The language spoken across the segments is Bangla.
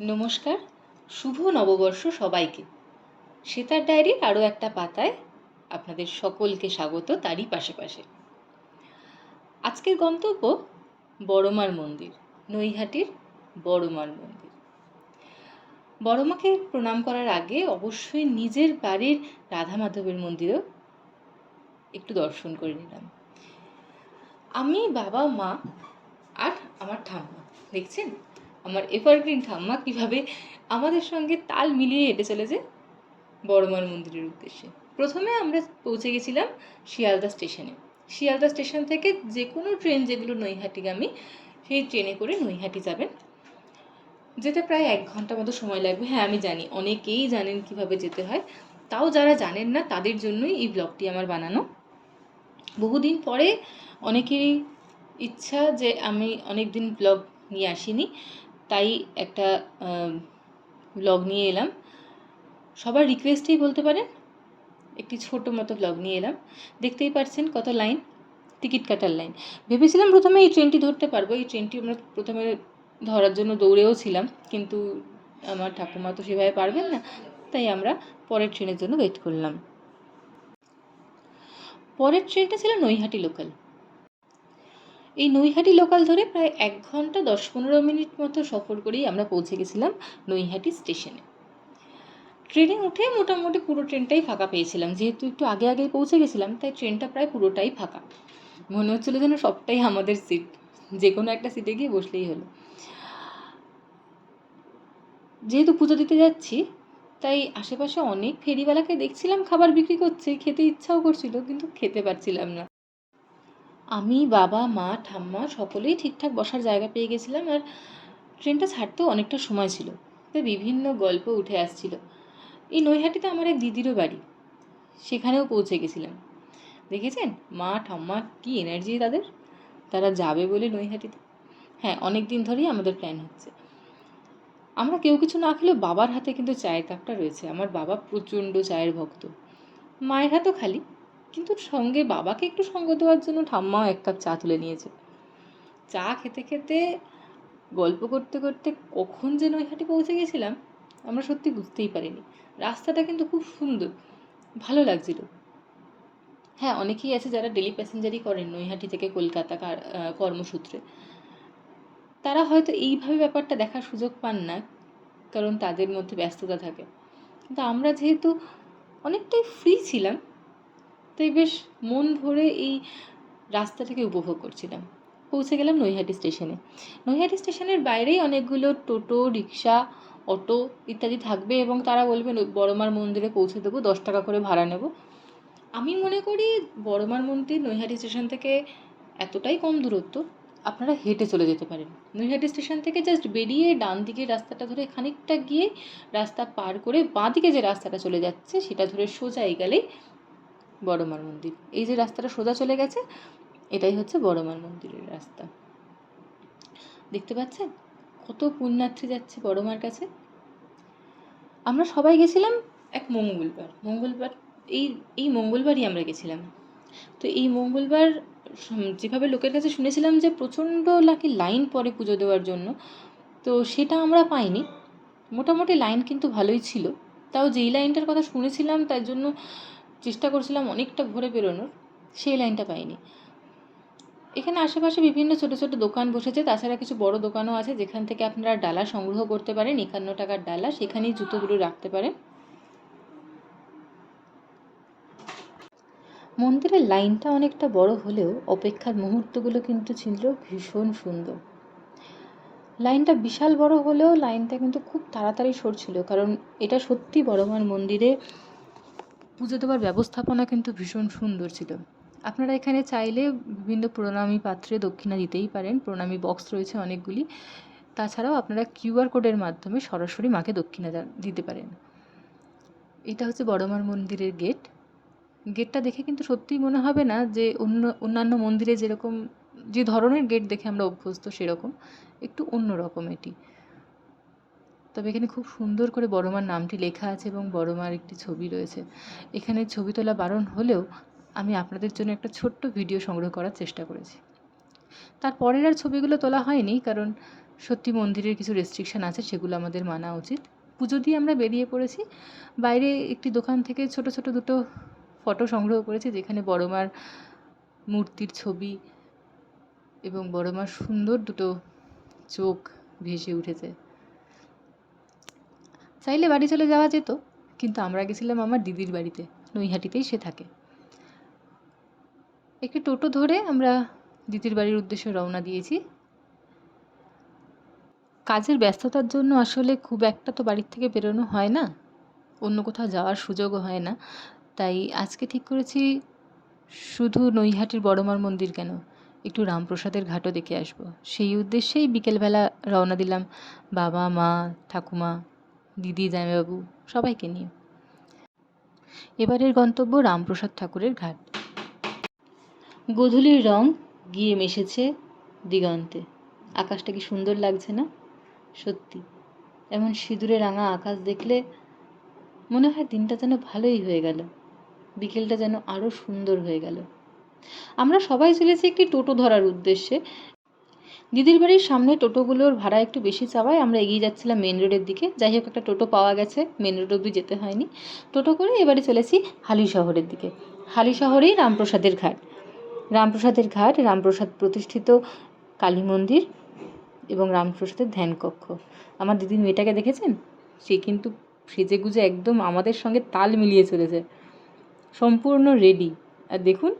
নমস্কার, শুভ নববর্ষ সবাইকে। সেতার ডায়েরির আরও একটা পাতায় আপনাদের সকলকে স্বাগত তারই পাশে পাশে আজকের গন্তব্য বড়মার মন্দির, নৈহাটির বড়মার মন্দির। বড়মাকে প্রণাম করার আগে অবশ্যই নিজের বাড়ির রাধা মাধবের মন্দিরেও একটু দর্শন করে নিলাম। আমি বাবা, মা আর আমার ঠাম্মা, দেখছেন? আমার এভারগ্রিন ঠাম্মা কীভাবে আমাদের সঙ্গে তাল মিলিয়ে হেঁটে চলেছে বড়মার মন্দিরের উদ্দেশ্যে। প্রথমে আমরা পৌঁছে গেছিলাম শিয়ালদা স্টেশনে। শিয়ালদা স্টেশন থেকে যে কোনো ট্রেন যেগুলো নৈহাটিগামী, সেই ট্রেনে করে নৈহাটি যাবেন। যেতে প্রায় এক ঘণ্টা মতো সময় লাগবে। হ্যাঁ আমি জানি, অনেকেই জানেন কীভাবে যেতে হয়। তাও যারা জানেন না, তাদের জন্যই এই ব্লগটি আমার বানানো। বহুদিন পরে অনেকেরই ইচ্ছা যে আমি অনেক দিন ব্লগ নিয়ে আসিনি। তাই একটা ব্লগ নিয়ে এলাম। সবার রিকোয়েস্টেই বলতে পারেন, একটি ছোট মতো ব্লগ নিয়ে এলাম। দেখতেই পাচ্ছেন কত লাইন টিকিট কাটার লাইন ভেবেছিলাম প্রথমে এই ট্রেনটি ধরতে পারব। এই ট্রেনটি আমরা প্রথমে ধরার জন্য দৌড়েও ছিলাম, কিন্তু আমার ঠাকুমা তো সেভাবে পারবেন না, তাই আমরা পরের ট্রেনের জন্য ওয়েট করলাম। পরের ট্রেনটা ছিল নৈহাটি লোকাল এই নৈহাটি লোকাল ধরে প্রায় এক ঘণ্টা দশ পনেরো মিনিট মতো সফর করেই আমরা পৌঁছে গেছিলাম নৈহাটি স্টেশনে ট্রেনে উঠে মোটামুটি পুরো ট্রেনটাই ফাঁকা পেয়েছিলাম। যেহেতু একটু আগে আগেই পৌঁছে গেছিলাম, তাই ট্রেনটা প্রায় পুরোটাই ফাঁকা। মনে হচ্ছিল যেন সবটাই আমাদের সিট যে কোনো একটা সিটে গিয়ে বসলেই হলো। যেহেতু পুজো দিতে যাচ্ছি, তাই আশেপাশে অনেক ফেরিওয়ালাকে দেখছিলাম, খাবার বিক্রি করছে, খেতে ইচ্ছাও করছিল, কিন্তু খেতে পারছিলাম না। আমি, বাবা, মা, ঠাম্মা সকলেই ঠিকঠাক বসার জায়গা পেয়ে গেছিলাম আর ট্রেনটা ছাড়তেও অনেকটা সময় ছিল। তাই বিভিন্ন গল্প উঠে আসছিল। এই নৈহাটিতে আমার এক দিদিরও বাড়ি। সেখানেও পৌঁছে গেছিলাম। দেখেছেন? মা, ঠাম্মা, কি এনার্জি তাদের? তারা যাবে বলে নৈহাটিতে। হ্যাঁ অনেক দিন ধরেই আমাদের প্ল্যান হচ্ছে। আমরা কেউ কিছু না খেলেও বাবার হাতে কিন্তু চায়ের কাপটা রয়েছে। আমার বাবা প্রচণ্ড চায়ের ভক্ত। মায়ের হাতও খালি। কিন্তু সঙ্গে বাবাকে একটু সঙ্গ দেওয়ার জন্য ঠাম্মাও এক কাপ চা তুলে নিয়েছে। চা খেতে খেতে গল্প করতে করতে কখন যে নৈহাটি পৌঁছে গেছিলাম, আমরা সত্যি বুঝতেই পারিনি। রাস্তাটা কিন্তু খুব সুন্দর, ভালো লাগছিল। হ্যাঁ অনেকেই আছে যারা ডেলি প্যাসেঞ্জারই করেন নৈহাটি থেকে কলকাতা কর্মসূত্রে। তারা হয়তো এইভাবে ব্যাপারটা দেখার সুযোগ পান না, কারণ তাদের মধ্যে ব্যস্ততা থাকে। কিন্তু আমরা যেহেতু অনেকটাই ফ্রি ছিলাম তাই বেশ মন ভরে এই রাস্তাটাকে উপভোগ করছিলাম। পৌঁছে গেলাম নৈহাটি স্টেশনে। নৈহাটি স্টেশনের বাইরেই অনেকগুলো টোটো রিক্সা অটো ইত্যাদি থাকবে এবং তারা বলবে বড়মার মন্দিরে পৌঁছে দেবো, দশ টাকা করে ভাড়া নেব। আমি মনে করি বড়মার মন্দির নৈহাটি স্টেশন থেকে এতটাই কম দূরত্ব, আপনারা হেঁটে চলে যেতে পারেন। নৈহাটি স্টেশন থেকে জাস্ট বেরিয়ে ডান দিকের রাস্তাটা ধরে খানিকটা গিয়ে রাস্তা পার করে বাঁ দিকে যে রাস্তাটা চলে যাচ্ছে, সেটা ধরে সোজা গেলেই বড়মার মন্দির। এই যে রাস্তাটা সোজা চলে গেছে, এটাই হচ্ছে বড়মার মন্দিরের রাস্তা। দেখতে পাচ্ছেন? কত পুণ্যার্থী যাচ্ছে বড়মার কাছে। আমরা সবাই গেছিলাম এক মঙ্গলবার। মঙ্গলবার, এই এই মঙ্গলবারই আমরা গেছিলাম। তো এই মঙ্গলবার যেভাবে লোকের কাছে শুনেছিলাম যে প্রচণ্ড নাকি লাইন পরে পুজো দেওয়ার জন্য, তো সেটা আমরা পাইনি। মোটামুটি লাইন কিন্তু ভালোই ছিল। তাও যেই লাইনটার কথা শুনেছিলাম, তার জন্য চেষ্টা করছিলাম অনেকটা ভোরে বেরোনোর, সেই লাইনটা পাইনি। এখানে আশেপাশে বিভিন্ন ছোটো ছোটো দোকান বসেছে, তাছাড়া কিছু বড় দোকানও আছে, যেখান থেকে আপনারা ডালা সংগ্রহ করতে পারেন, একান্ন টাকার ডালা, সেখানেই জুতোগুলো রাখতে পারেন। মন্দিরের লাইনটা অনেকটা বড় হলেও অপেক্ষার মুহূর্তগুলো কিন্তু ছিল ভীষণ সুন্দর। লাইনটা বিশাল বড় হলেও লাইনটা কিন্তু খুব তাড়াতাড়ি সরছিল, কারণ এটা সত্যি বড়মার মন্দিরে পুজো দেওয়ার ব্যবস্থাপনা কিন্তু ভীষণ সুন্দর ছিল। আপনারা এখানে চাইলে বিভিন্ন প্রণামী পাত্রে দক্ষিণা দিতেই পারেন। প্রণামী বক্স রয়েছে অনেকগুলি। তাছাড়াও আপনারা কিউআর কোডের মাধ্যমে সরাসরি মাকে দক্ষিণা দিতে পারেন। এটা হচ্ছে বড়মার মন্দিরের গেট। গেটটা দেখে কিন্তু সত্যিই মনে হবে না যে অন্য, অন্যান্য মন্দিরে যেরকম যে ধরনের গেট দেখে আমরা অভ্যস্ত সেরকম। একটু অন্য রকম এটি। তবে এখানে খুব সুন্দর করে বড়মার নামটি লেখা আছে এবং বড়মার একটি ছবি রয়েছে। এখানে ছবি তোলা বারণ হলেও আমি আপনাদের জন্য একটা ছোট্ট ভিডিও সংগ্রহ করার চেষ্টা করেছি। তারপরের আর ছবিগুলো তোলা হয়নি, কারণ সত্যি মন্দিরের কিছু রেস্ট্রিকশান আছে, সেগুলো আমাদের মানা উচিত। পুজো দিয়ে আমরা বেরিয়ে পড়েছি। বাইরে একটি দোকান থেকে ছোট ছোট দুটো ফটো সংগ্রহ করেছি, যেখানে বড় মার মূর্তির ছবি এবং বড় মার সুন্দর দুটো চোখ ভেসে উঠেছে। চাইলে বাড়ি চলে যাওয়া যেত, কিন্তু আমরা গেছিলাম আমার দিদির বাড়িতে, নৈহাটিতেই সে থাকে। একটি টোটো ধরে আমরা দিদির বাড়ির উদ্দেশ্যে রওনা দিয়েছি। কাজের ব্যস্ততার জন্য আসলে খুব একটা তো বাড়ির থেকে বেরোনো হয় না, অন্য কোথাও যাওয়ার সুযোগও হয় না। তাই আজকে ঠিক করেছি শুধু নৈহাটির বড়মার মন্দির কেন, একটু রামপ্রসাদের ঘাটও দেখে আসব। সেই উদ্দেশ্যেই বিকেলবেলা রওনা দিলাম, বাবা, মা, ঠাকুমা। দিদি, জামাইবাবু, সবাইকে নিয়ে। এবারের গন্তব্য রামপ্রসাদ ঠাকুরের ঘাট। গোধূলির রং গিয়ে মিশেছে দিগন্তে। আকাশটা কি সুন্দর লাগছে না? সত্যি, এমন সিঁদুরে রাঙা আকাশ দেখলে মনে হয় দিনটা যেন ভালোই হয়ে গেল। বিকেলটা যেন আরও সুন্দর হয়ে গেল। আমরা সবাই চলেছি একটি টোটো ধরার উদ্দেশ্যে। দিদির বাড়ির সামনে টোটোগুলোর ভাড়া একটু বেশি চাওয়ায় আমরা এগিয়ে যাচ্ছিলাম মেন রোডের দিকে। যাই হোক, একটা টোটো পাওয়া গেছে। মেন রোড অব্দি যেতে হয়নি। টোটো করে এবারে চলেছি হালি শহরের দিকে। হালি শহরেই রামপ্রসাদের ঘাট। রামপ্রসাদের ঘাট, রামপ্রসাদ প্রতিষ্ঠিত কালী মন্দির এবং রামপ্রসাদের ধ্যান কক্ষ। আমার দিদির মেয়েটাকে দেখেছেন? সে কিন্তু সেজে গুজে একদম আমাদের সঙ্গে তাল মিলিয়ে চলেছে। সম্পূর্ণ রেডি আর দেখুন,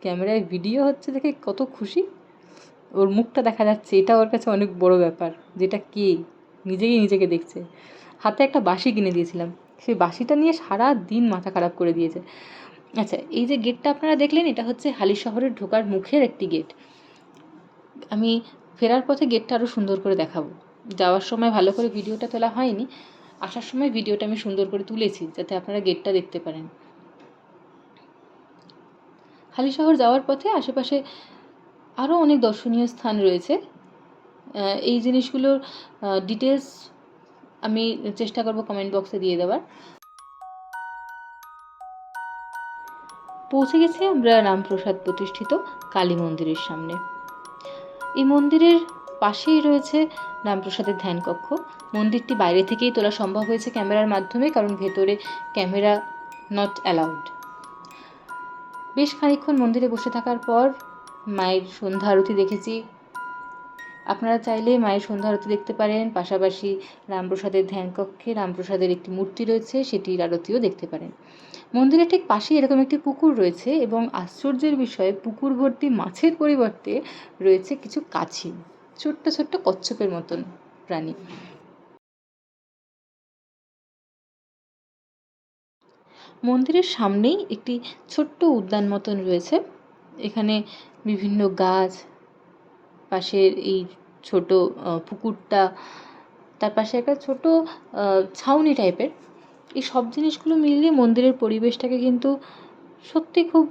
ক্যামেরায় ভিডিও হচ্ছে দেখে কত খুশি। ওর মুখটা দেখা যাচ্ছে, এটা ওর কাছে অনেক বড় ব্যাপার, যেটা কে? নিজেই নিজেকে দেখছে। হাতে একটা বাঁশি কিনে দিয়েছিলাম। সেই বাঁশিটা নিয়ে সারা দিন মাথা খারাপ করে দিয়েছে। আচ্ছা এই যে গেটটা আপনারা দেখলেন, এটা হচ্ছে হালি শহরের ঢোকার মুখের একটি গেট। আমি ফেরার পথে গেটটা আরও সুন্দর করে দেখাবো। যাওয়ার সময় ভালো করে ভিডিওটা তোলা হয়নি। আসার সময় ভিডিওটা আমি সুন্দর করে তুলেছি, যাতে আপনারা গেটটা দেখতে পারেন। হালি শহর যাওয়ার পথে আশেপাশে আরও অনেক দর্শনীয় স্থান রয়েছে। এই জিনিসগুলোর ডিটেলস আমি চেষ্টা করব কমেন্ট বক্সে দিয়ে দেওয়ার। পৌঁছে গেছি আমরা রামপ্রসাদ প্রতিষ্ঠিত কালী মন্দিরের সামনে। এই মন্দিরের পাশেই রয়েছে রামপ্রসাদের ধ্যান কক্ষ। মন্দিরটি বাইরে থেকেই তোলা সম্ভব হয়েছে ক্যামেরার মাধ্যমে, কারণ ভেতরে ক্যামেরা নট অ্যালাউড বেশ খানিক্ষণ মন্দিরে বসে থাকার পর মায়ের সন্ধ্যা আরতি দেখেছি। আপনারা চাইলে মায়ের সন্ধ্যা আরতি দেখতে পারেন, পাশাপাশি রামপ্রসাদের ধ্যানকক্ষে রামপ্রসাদের একটি মূর্তি রয়েছে, সেটির আরতিও দেখতে পারেন। মন্দিরের ঠিক পাশেই এরকম একটি পুকুর রয়েছে এবং আশ্চর্যের বিষয়ে, পুকুর ভর্তি মাছের পরিবর্তে রয়েছে কিছু কাছি, ছোট্ট ছোট্ট কচ্ছপের মতন প্রাণী। মন্দিরের সামনেই একটি ছোট্ট উদ্যান মতন রয়েছে। এখানে বিভিন্ন গাছ, পাশের এই ছোট পুকুরটা, তার পাশে একটা ছোট ছাউনি টাইপের। এই সব জিনিসগুলো মিলিয়ে মন্দিরের পরিবেশটাকে কিন্তু সত্যি খুব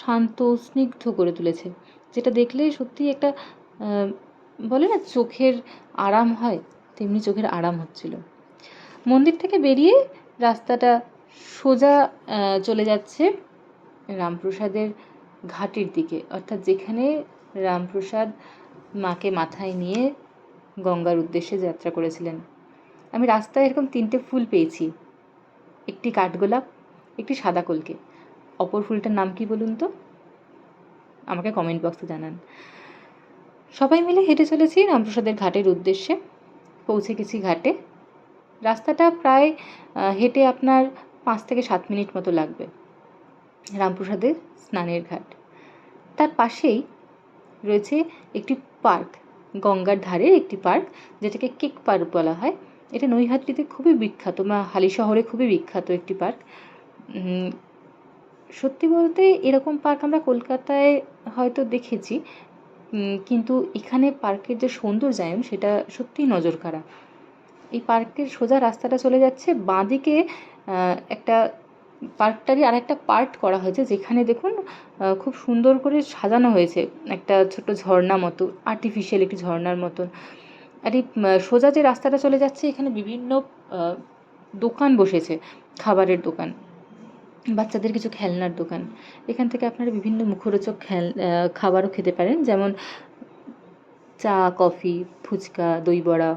শান্ত, স্নিগ্ধ করে তুলেছে। যেটা দেখলে সত্যিই একটা বলে না, চোখের আরাম হয়, তেমনি চোখের আরাম হচ্ছিল। মন্দির থেকে বেরিয়ে রাস্তাটা সোজা চলে যাচ্ছে রামপ্রসাদের ঘাটের দিকে। অর্থাৎ যেখানে রামপ্রসাদ মাকে মাথায় নিয়ে গঙ্গার উদ্দেশ্যে যাত্রা করেছিলেন। আমি রাস্তায় এরকম তিনটে ফুল পেয়েছি। একটি কাঠগোলাপ, একটি সাদা কলকে। অপর ফুলটার নাম কি বলুন তো? আমাকে কমেন্ট বক্সে জানান। সবাই মিলে হেঁটে চলেছি রামপ্রসাদের ঘাটের উদ্দেশ্যে। পৌঁছে গেছি ঘাটে। রাস্তাটা প্রায় হেঁটে আপনার পাঁচ থেকে সাত মিনিট মতো লাগবে। রামপ্রসাদের স্নানের ঘাট। তার পাশেই রয়েছে একটি পার্ক, গঙ্গার ধারে একটি পার্ক, যেটাকে কেক পার্ক বলা হয়। এটা নৈহাটিতে খুবই বিখ্যাত, বা হালি শহরে খুবই বিখ্যাত একটি পার্ক। সত্যি বলতে এরকম পার্ক আমরা কলকাতায় হয়তো দেখেছি কিন্তু এখানে পার্কের যে সৌন্দর্যায়ন, সেটা সত্যিই নজর কাড়া এই পার্কের সোজা রাস্তাটা চলে যাচ্ছে বাঁদিকে একটা পার্কটারই আর একটা পার্ট করা হয়েছে, যেখানে দেখুন খুব সুন্দর করে সাজানো হয়েছে একটা ছোট্ট ঝর্ণা মতো আর্টিফিশিয়াল একটি ঝর্ণার মতন। আর এই সোজা যে রাস্তাটা চলে যাচ্ছে, এখানে বিভিন্ন দোকান বসেছে, খাবারের দোকান, বাচ্চাদের কিছু খেলনার দোকান। এখান থেকে আপনারা বিভিন্ন মুখরোচক খেল খাবারও খেতে পারেন, যেমন চা, কফি, ফুচকা, দই বড়া,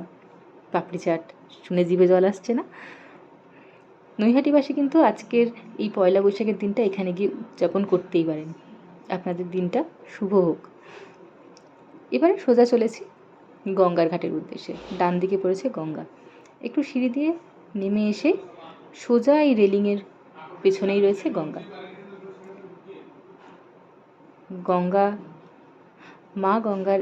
পাপড়ি চাট, শুনে জিভে জল আসছে না? নৈহাটিবাসী কিন্তু আজকের এই পয়লা বৈশাখের দিনটা এখানে গিয়ে উদযাপন করতেই পারেন। আপনাদের দিনটা শুভ হোক। এবারে সোজা চলেছি গঙ্গার ঘাটের উদ্দেশ্যে। ডান দিকে পড়েছে গঙ্গা। একটু সিঁড়ি দিয়ে নেমে এসে সোজা এই রেলিংয়ের পেছনেই রয়েছে গঙ্গা। গঙ্গা, মা গঙ্গার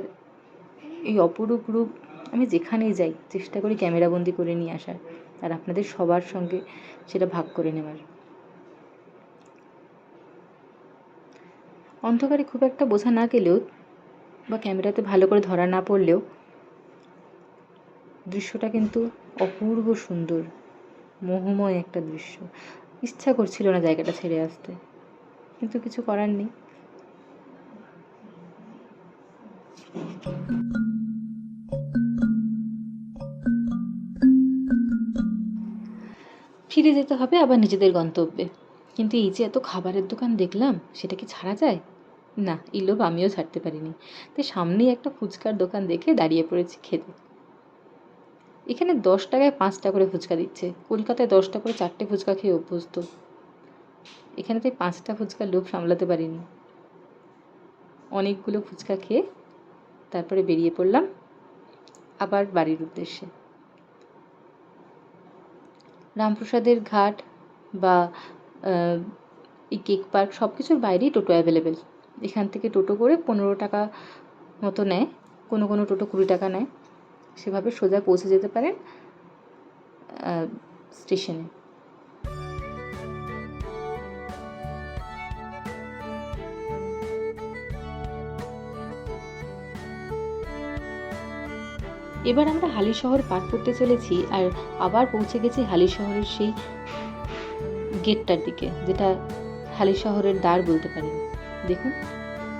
এই অপরূপ রূপ আমি যেখানেই যাই, চেষ্টা করি ক্যামেরাবন্দি করে নিয়ে আসার। আর আপনাদের সবার সঙ্গে সেটা ভাগ করে নেওয়ার অন্ধকারে খুব একটা বোঝা না গেলেও বা ক্যামেরাতে ভালো করে ধরা না পড়লেও দৃশ্যটা কিন্তু অপূর্ব সুন্দর, মোহময় একটা দৃশ্য। ইচ্ছা করছিল না জায়গাটা ছেড়ে আসতে, কিন্তু কিছু করার নেই। ফিরে যেতে হবে আবার নিজেদের গন্তব্যে। কিন্তু এই যে এত খাবারের দোকান দেখলাম, সেটা কি ছাড়া যায়? না, এই লোভ আমিও ছাড়তে পারিনি। তাই সামনেই একটা ফুচকার দোকান দেখে দাঁড়িয়ে পড়েছি খেতে। এখানে দশ টাকায় পাঁচটা করে ফুচকা দিচ্ছে। কলকাতায় দশটা করে চারটে ফুচকা খেয়ে অভ্যস্ত। এখানে তাই পাঁচটা ফুচকার লোভ সামলাতে পারিনি। অনেকগুলো ফুচকা খেয়ে তারপরে বেরিয়ে পড়লাম আবার বাড়ির উদ্দেশ্যে। রামপ্রসাদের ঘাট বা এই কেক পার্ক সব কিছুর বাইরেই টোটো অ্যাভেলেবেল এখান থেকে টোটো করে পনেরো টাকা মতো নেয়, কোনো কোনো টোটো কুড়ি টাকা নেয়। সেভাবে সোজা পৌঁছে যেতে পারেন স্টেশনে। এবার আমরা হালি শহর পার করতে চলেছি আর আবার পৌঁছে গেছি হালি শহরের সেই গেটটার দিকে, যেটা হালি শহরের দ্বার বলতে পারেন। দেখুন,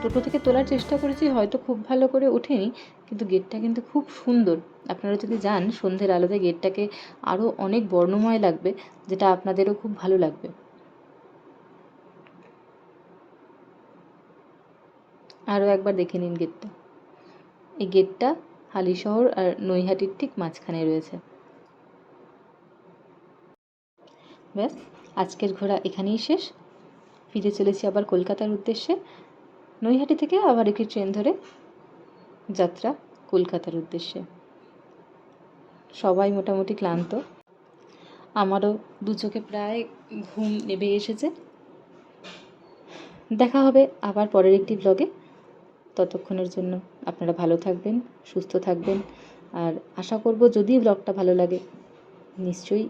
টোটো থেকে তোলার চেষ্টা করেছি, হয়তো খুব ভালো করে ওঠেনি, কিন্তু গেটটা কিন্তু খুব সুন্দর। আপনারা যদি যান, সন্ধ্যের আলোতে গেটটাকে আরও অনেক বর্ণময় লাগবে, যেটা আপনাদেরও খুব ভালো লাগবে। আরও একবার দেখে নিন গেটটা। এই গেটটা হালিশহর আর নৈহাটির ঠিক মাঝখানে রয়েছে। ব্যাস, আজকের ঘোরা এখানেই শেষ। ফিরে চলেছি আবার কলকাতার উদ্দেশ্যে। নৈহাটি থেকে আবার একটি ট্রেন ধরে যাত্রা কলকাতার উদ্দেশ্যে। সবাই মোটামুটি ক্লান্ত। আমারও দু চোখে প্রায় ঘুম নেমে এসেছে। দেখা হবে আবার পরের একটি ব্লগে ততক্ষণের জন্য আপনারা ভালো থাকবেন, সুস্থ থাকবেন। আর আশা করব যদি ব্লগটা ভালো লাগে, নিশ্চয়ই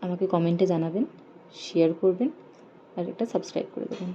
আমাকে কমেন্টে জানাবেন শেয়ার করবেন, আর একটা সাবস্ক্রাইব করে দেবেন।